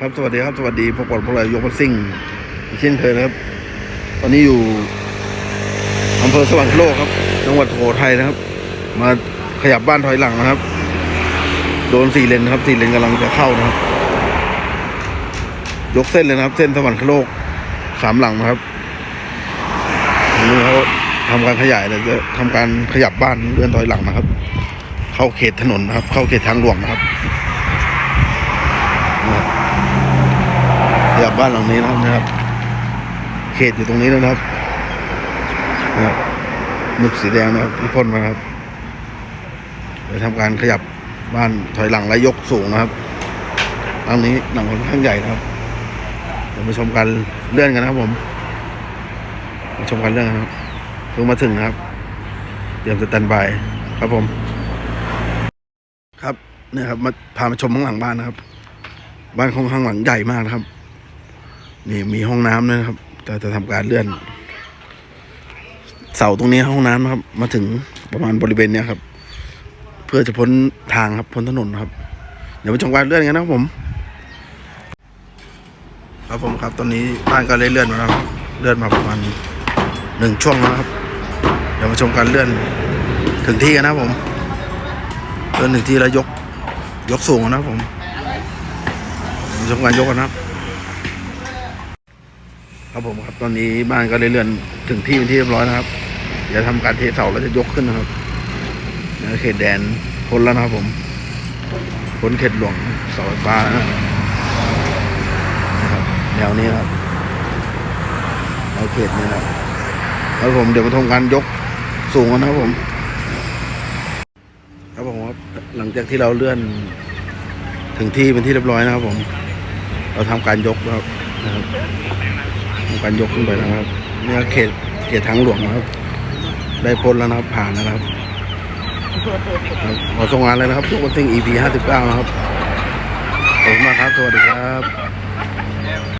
ครับสวัสดีครับสวัสดีพบกับพวกเรายกบัซิ่งเช่นเคยนะครับ ตอนนี้อยู่อำเภอสวรรคโลกครับ จังหวัดโขทัยนะครับ มาขยับบ้านถอยหลังนะครับ โดนสี่เลนครับสี่เลนกำลังจะเข้านะครับ ยกเส้นเลยนะครับ เส้นสวรรคโลกสามหลังนะครับนนี้เขาทำการขยายเลยจะทำการขยับบ้านเลื่อนถอยหลังนะครับ เข้าเขตถนนนะครับ เข้าเขตทางหลวงนะครับ ขยั บ้านหลังนี้นะครับนะครับ เขตอยู่ตรงนี้นะครับนะครับหมึกสีแดงนะครับที่พ่นมาครับไปทำการขยับบ้านถอยหลังและยกสูงนะครับหลังนี้หลังค่อนข้างใหญ่นะครับเดี๋ยวมาชมกันเลื่อนกันนะครับ ผมมาชมกันเลื่อนนะครับเพิ่งมาถึงนะครับเตรียมสแตนบายครับผม ครับเนี่ยครับมาพามาชมข้างหลังบ้านนะครับ บ้านของข้างหลังใหญ่มากนะครับ นี่มีห้องน้ำนะครับแต่จะทำการเลื่อน เสาตรงนี้ห้องน้ำนะครับ มาถึงประมาณบริเวณเนี้ยครับ เพื่อจะพ้นทางครับพ้นถนนครับ เดี๋ยวมาชมการเลื่อนกันนะครับผม ครับผมครับตอนนี้บ้านก็เลยเลื่อนมาแล้วครับเลื่อนมาประมาณหนึ่งช่วงแล้วครับ เดี๋ยวมาชมการเลื่อนถึงที่กันนะครับผมเลื่อนถึงที่แล้วยกยกสูงนะครับผมชมการยกกันนะครับ ครับผมครับตอนนี้บ้านก็ได้เลื่อนถึงที่เป็นที่เรียบร้อยนะครับเดี๋ยวทำการเทเสาแล้วจะยกขึ้นนะครับในเขตแดนพ้นแล้วนะครับผมพ้นเขตหลวงเสาไฟฟ้านะครับแนวนี้นครับแนวเขตนี้นะครับครับผมเดี๋ยวมาทำการยกสูงกันนะครับผม ครับผมครับหลังจากที่เราเลื่อน ถึงที่เป็นที่เรียบร้อยนะครับผม เราทำการยกนะครับ ทำการยกขึ้นไปนะครับเนี่ยเขตเขตทางหลวงนะครับ ได้พ้นแล้วนะครับผ่านแล้วนะครับขอส่งงานเลยนะครับทุกคนซิ่ง EP ห้าสิบเก้านะครับขอบคุณมากครับ สวัสดีครับ